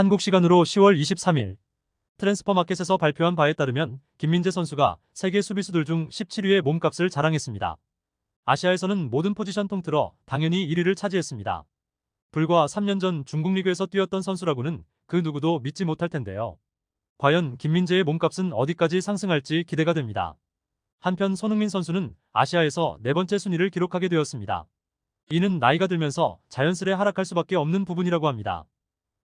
한국 시간으로 10월 23일 트랜스퍼마켓에서 발표한 바에 따르면 김민재 선수가 세계 수비수들 중 17위의 몸값을 자랑했습니다. 아시아에서는 모든 포지션 통틀어 당연히 1위를 차지했습니다. 불과 3년 전 중국 리그에서 뛰었던 선수라고는 그 누구도 믿지 못할 텐데요. 과연 김민재의 몸값은 어디까지 상승할지 기대가 됩니다. 한편 손흥민 선수는 아시아에서 네 번째 순위를 기록하게 되었습니다. 이는 나이가 들면서 자연스레 하락할 수밖에 없는 부분이라고 합니다.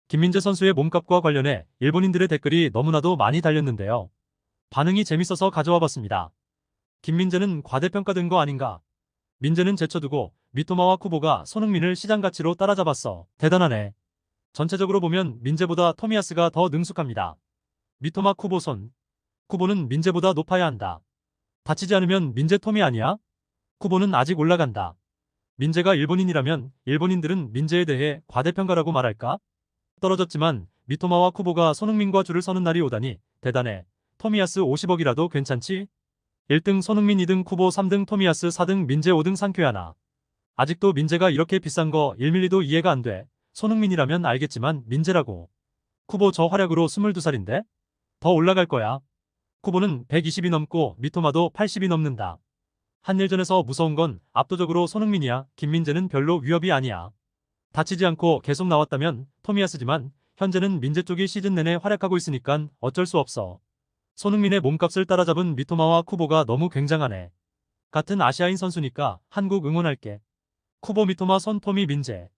김민재 선수의 몸값과 관련해 일본인들의 댓글이 너무나도 많이 달렸는데요. 반응이 재밌어서 가져와 봤습니다. 김민재는 과대평가된 거 아닌가? 민재는 제쳐두고 미토마와 쿠보가 손흥민을 시장 가치로 따라잡았어. 대단하네. 전체적으로 보면 민재보다 토미야스가 더 능숙합니다. 미토마 쿠보 손. 쿠보는 민재보다 높아야 한다. 다치지 않으면 민재 톰이 아니야? 쿠보는 아직 올라간다. 민재가 일본인이라면 일본인들은 민재에 대해 과대평가라고 말할까? 떨어졌지만 미토마와 쿠보가 손흥민과 줄을 서는 날이 오다니 대단해. 토미야스 50억이라도 괜찮지? 1등 손흥민 2등 쿠보 3등 토미야스 4등 민재 5등 상쾌하나. 아직도 민재가 이렇게 비싼 거 1밀리도 이해가 안 돼. 손흥민이라면 알겠지만 민재라고. 쿠보 저 활약으로 22살인데? 더 올라갈 거야. 쿠보는 120이 넘고 미토마도 80이 넘는다. 한일전에서 무서운 건 압도적으로 손흥민이야. 김민재는 별로 위협이 아니야. 다치지 않고 계속 나왔다면 토미야스지만 현재는 민재 쪽이 시즌 내내 활약하고 있으니깐 어쩔 수 없어. 손흥민의 몸값을 따라잡은 미토마와 쿠보가 너무 굉장하네. 같은 아시아인 선수니까 한국 응원할게. 쿠보 미토마 손 토미 민재.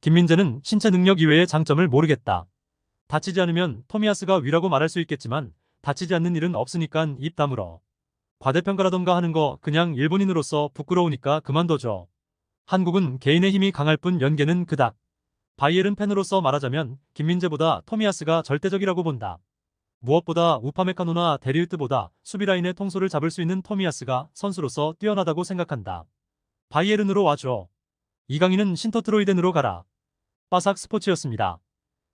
김민재는 신체 능력 이외의 장점을 모르겠다. 다치지 않으면 토미야스가 위라고 말할 수 있겠지만 다치지 않는 일은 없으니깐 입 다물어. 과대평가라던가 하는 거 그냥 일본인으로서 부끄러우니까 그만둬줘. 한국은 개인의 힘이 강할 뿐 연계는 그닥. 바이에른 팬으로서 말하자면 김민재보다 토미야스가 절대적이라고 본다. 무엇보다 우파메카노나 데리우트보다 수비라인의 통솔을 잡을 수 있는 토미야스가 선수로서 뛰어나다고 생각한다. 바이에른으로 와줘. 이강인은 신터트로이덴으로 가라. 빠삭 스포츠였습니다.